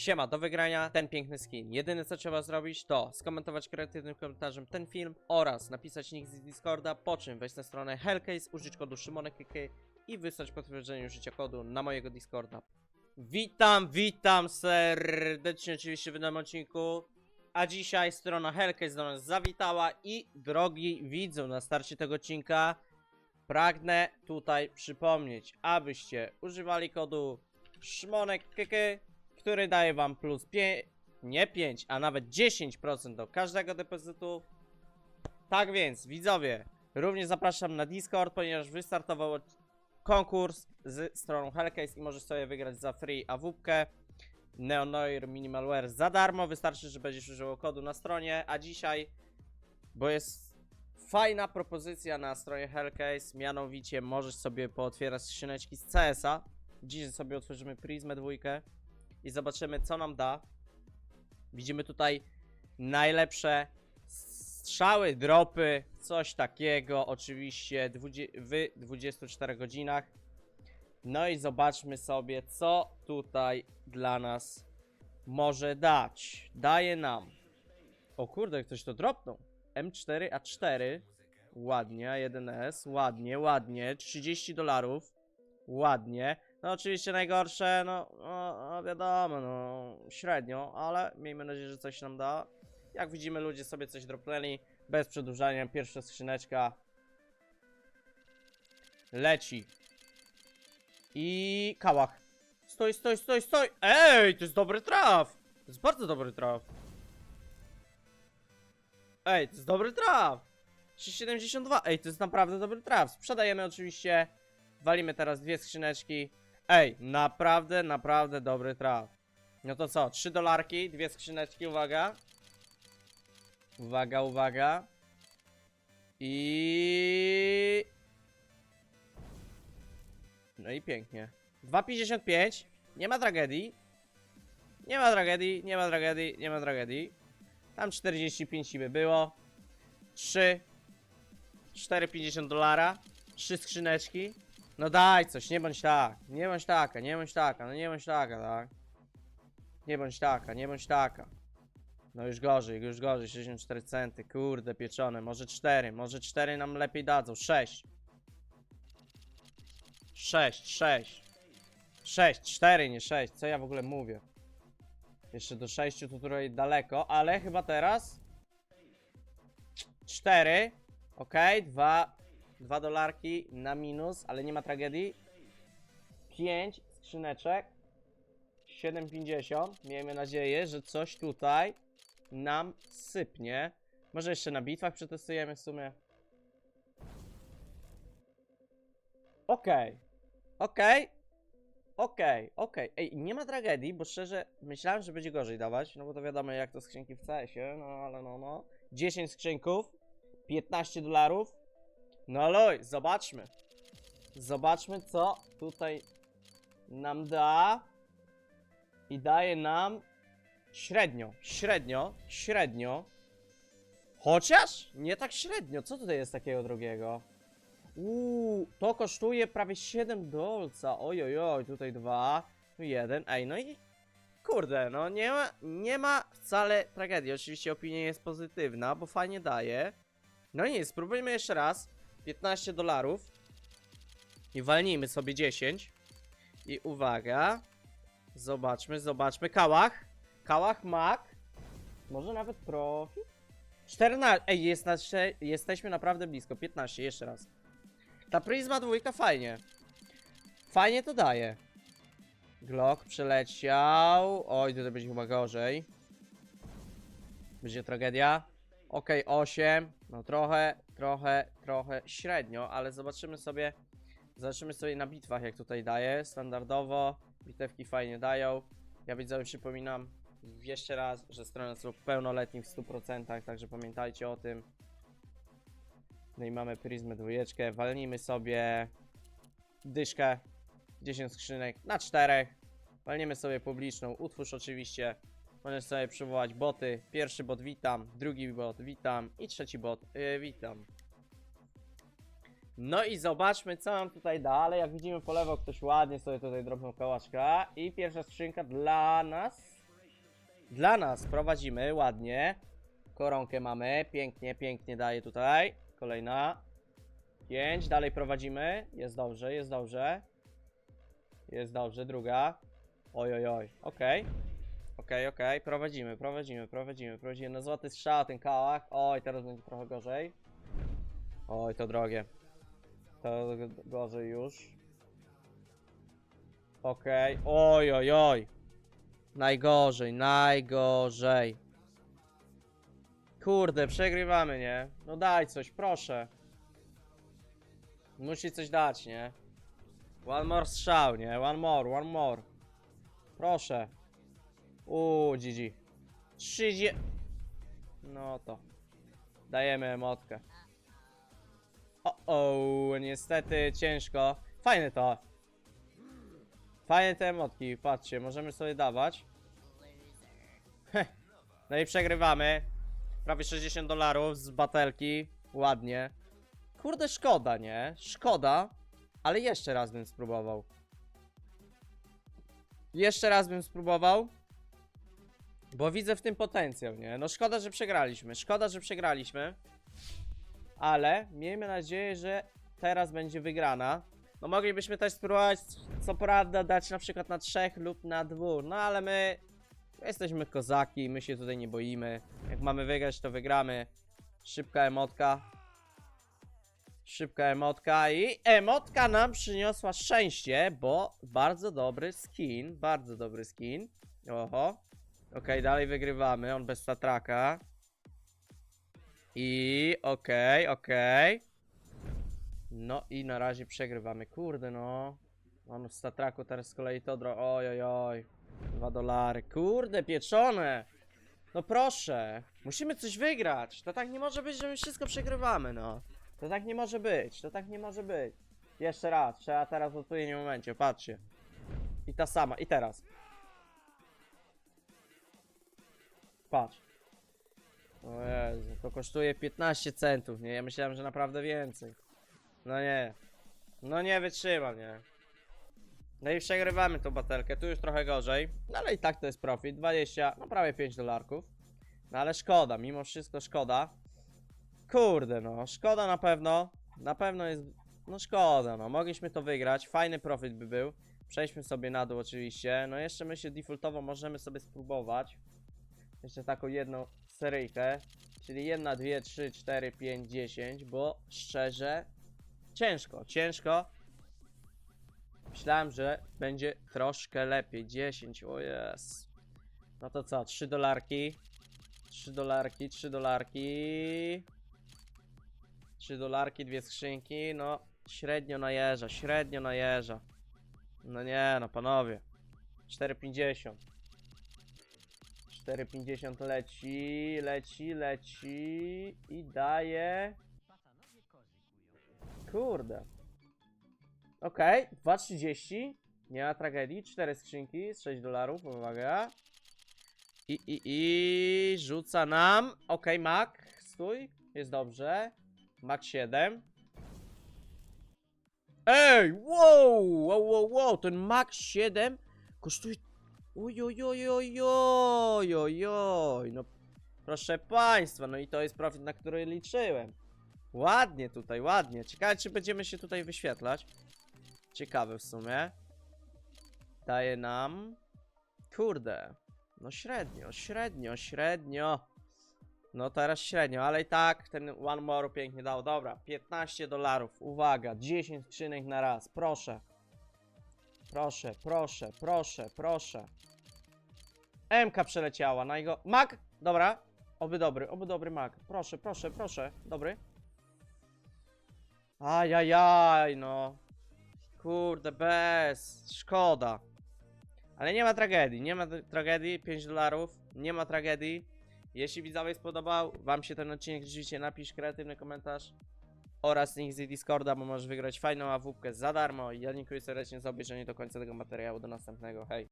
Siema, do wygrania ten piękny skin. Jedyne co trzeba zrobić to skomentować kreatywnym komentarzem ten film oraz napisać nick z Discorda, po czym wejść na stronę Hellcase, użyć kodu SzymonekKK i wysłać potwierdzenie użycia kodu na mojego Discorda. Witam, witam serdecznie oczywiście w nowym odcinku. A dzisiaj strona Hellcase do nas zawitała i drogi widzu na starcie tego odcinka pragnę tutaj przypomnieć, abyście używali kodu SzymonekKK który daje wam plus 5, nie 5, a nawet 10% do każdego depozytu. Tak więc, widzowie, również zapraszam na Discord, ponieważ wystartował konkurs z stroną Hellcase i możesz sobie wygrać za free AWP Neonoir Minimalware za darmo. Wystarczy, że będziesz używał kodu na stronie, a dzisiaj, bo jest fajna propozycja na stronie Hellcase, mianowicie możesz sobie pootwierać skrzyneczki z CS-a. Dziś sobie otworzymy Prismę dwójkę i zobaczymy co nam da. Widzimy tutaj najlepsze strzały, dropy, coś takiego, oczywiście w 24 godzinach. No i zobaczmy sobie, co tutaj dla nas może dać. Daje nam. O kurde, ktoś to dropnął. M4A4. Ładnie, 1S, ładnie, ładnie. 30 dolarów. Ładnie. No oczywiście najgorsze, no, no, no wiadomo, no średnio, ale miejmy nadzieję, że coś nam da. Jak widzimy ludzie sobie coś dropnęli, bez przedłużania, pierwsza skrzyneczka leci. I kałach. Stoj, stoj, stoj, stoj! Ej, to jest dobry traf! To jest bardzo dobry traf. Ej, to jest dobry traf! 372, ej, to jest naprawdę dobry traf. Sprzedajemy oczywiście, walimy teraz dwie skrzyneczki. Ej, naprawdę, naprawdę dobry traf. No to co, 3 dolarki, dwie skrzyneczki, uwaga. Uwaga, uwaga. I... No i pięknie. 2,55. Nie ma tragedii. Nie ma tragedii, nie ma tragedii, nie ma tragedii. Tam 45 by było. 3. 4,50 dolara. 3 skrzyneczki. No daj coś, nie bądź tak. Nie bądź taka, nie bądź taka, no nie bądź taka, tak. Nie bądź taka, nie bądź taka. No już gorzej, już gorzej, 64 centy, kurde pieczone, może 4, może 4 nam lepiej dadzą, 6. 6, 6. 6, 4, nie 6, co ja w ogóle mówię? Jeszcze do 6 to tutaj daleko, ale chyba teraz 4, ok, 2, 2 dolarki na minus, ale nie ma tragedii. 5 skrzyneczek. 7,50. Miejmy nadzieję, że coś tutaj nam sypnie. Może jeszcze na bitwach przetestujemy w sumie. Okej. Okej. Okej, okej. Ej, nie ma tragedii, bo szczerze myślałem, że będzie gorzej dawać, no bo to wiadomo jak to skrzynki w CS-ie, no ale no no. 10 skrzynków, 15 dolarów. No loj, zobaczmy. Zobaczmy, co tutaj nam da. I daje nam średnio, średnio, średnio. Chociaż nie tak średnio. Co tutaj jest takiego drogiego? Uuu, to kosztuje prawie 7 dolca. Oj, oj, oj, tutaj dwa, jeden. Ej, no i kurde, no nie ma, nie ma wcale tragedii. Oczywiście opinia jest pozytywna, bo fajnie daje. No i spróbujmy jeszcze raz. 15 dolarów. I walnijmy sobie 10. I uwaga. Zobaczmy, zobaczmy. Kałach. Kałach mak. Może nawet profit? 14. Ej, jest na, jesteśmy naprawdę blisko. 15, jeszcze raz. Ta pryzma dwójka fajnie. Fajnie to daje. Glock przeleciał. Oj, tutaj będzie chyba gorzej. Będzie tragedia. Okej, 8. No trochę, trochę, trochę średnio, ale zobaczymy sobie. Zobaczymy sobie na bitwach, jak tutaj daje. Standardowo. Bitewki fajnie dają. Ja widzowie przypominam jeszcze raz, że strona są pełnoletni w 100%, także pamiętajcie o tym. No i mamy pryzmę dwójeczkę. Walnijmy sobie dyszkę. 10 skrzynek na 4. Walniemy sobie publiczną. Utwórz oczywiście. Możesz sobie przywołać boty. Pierwszy bot witam, drugi bot witam i trzeci bot yy, witam. No i zobaczmy co nam tutaj dalej. Jak widzimy po lewo ktoś ładnie sobie tutaj drobną kałaszka. I pierwsza skrzynka dla nas. Dla nas prowadzimy ładnie. Koronkę mamy. Pięknie, pięknie daje tutaj. Kolejna. 5. Dalej prowadzimy. Jest dobrze, jest dobrze. Jest dobrze, druga. Oj, oj, oj. Okej. Okej, okej. Prowadzimy, prowadzimy, prowadzimy, prowadzimy. No złoty strzał, ten kałach. Oj, teraz będzie trochę gorzej. Oj, to drogie. To gorzej już. Okej. Oj, oj, oj. Najgorzej, najgorzej. Kurde, przegrywamy, nie? No daj coś, proszę. Musi coś dać, nie? One more strzał, nie? One more, one more. Proszę. Uuu, GG. 30. No to. Dajemy emotkę. O, o, niestety ciężko. Fajne to. Fajne te emotki, patrzcie, możemy sobie dawać. No i przegrywamy. Prawie 60 dolarów z batelki. Ładnie. Kurde, szkoda, nie? Szkoda, ale jeszcze raz bym spróbował. Jeszcze raz bym spróbował. Bo widzę w tym potencjał, nie? No szkoda, że przegraliśmy. Szkoda, że przegraliśmy. Ale miejmy nadzieję, że teraz będzie wygrana. No moglibyśmy też spróbować, co prawda, dać na przykład na trzech lub na dwóch. No ale my jesteśmy kozaki, my się tutaj nie boimy. Jak mamy wygrać, to wygramy. Szybka emotka. Szybka emotka i emotka nam przyniosła szczęście, bo bardzo dobry skin, bardzo dobry skin. Oho. Okej, dalej wygrywamy, on bez satraka. I okej, okej. No i na razie przegrywamy. Kurde no. On w statraku teraz z kolei to dro... Oj, oj, oj. Dwa dolary. Kurde, pieczone. No proszę. Musimy coś wygrać. To tak nie może być, że my wszystko przegrywamy, no. To tak nie może być. To tak nie może być. Jeszcze raz. Trzeba teraz w odpowiednim momencie. Patrzcie. I ta sama. I teraz. Patrz. O Jezu, to kosztuje 15 centów, nie? Ja myślałem, że naprawdę więcej. No nie. No nie wytrzymam, nie? No i przegrywamy tą batelkę, tu już trochę gorzej. No ale i tak to jest profit, 20, no prawie 5 dolarków. No ale szkoda, mimo wszystko szkoda. Kurde no, szkoda na pewno. Na pewno jest, no szkoda no, mogliśmy to wygrać, fajny profit by był. Przejdźmy sobie na dół oczywiście. No jeszcze myślę defaultowo możemy sobie spróbować. Jeszcze taką jedną seryjkę. Czyli jedna, dwie, trzy, cztery, pięć, dziesięć, bo szczerze ciężko, ciężko. Myślałem, że będzie troszkę lepiej. 10, o jest. No to co, 3 dolarki. 3 dolarki, 3 dolarki. 3 dolarki, dwie skrzynki. No, średnio najeża, średnio najeża. No nie, no panowie. 4,50. 4,50 leci, leci, leci i daje. Kurde. Okej, 2,30. Nie ma tragedii. 4 skrzynki z 6 dolarów, uwaga. I, i, i rzuca nam. Okej, Mac, stój. Jest dobrze. Mac 7. Ej, wow, wow, wow, wow, ten Max 7 kosztuje Oj, oj, oj, oj, oj, oj, oj, no proszę państwa, no i to jest profit, na który liczyłem. Ładnie tutaj, ładnie. Ciekawe, czy będziemy się tutaj wyświetlać. Ciekawe w sumie. Daje nam... Kurde. No średnio, średnio, średnio. No teraz średnio, ale i tak ten One More pięknie dał. Dobra, 15 dolarów. Uwaga, 10 skrzynek na raz. Proszę. Proszę, proszę, proszę, proszę. MK przeleciała, najgo... Mag! Dobra. Oby dobry, oby dobry mag. Proszę, proszę, proszę. Dobry. Ajajaj, no. Kurde, bez. Szkoda. Ale nie ma tragedii, nie ma tra- tragedii. 5 dolarów. Nie ma tragedii. Jeśli widzowie spodobał Wam się ten odcinek, rzeczywiście napisz kreatywny komentarz oraz link z Discorda, bo możesz wygrać fajną awupkę za darmo. Ja dziękuję serdecznie za obejrzenie do końca tego materiału. Do następnego. Hej.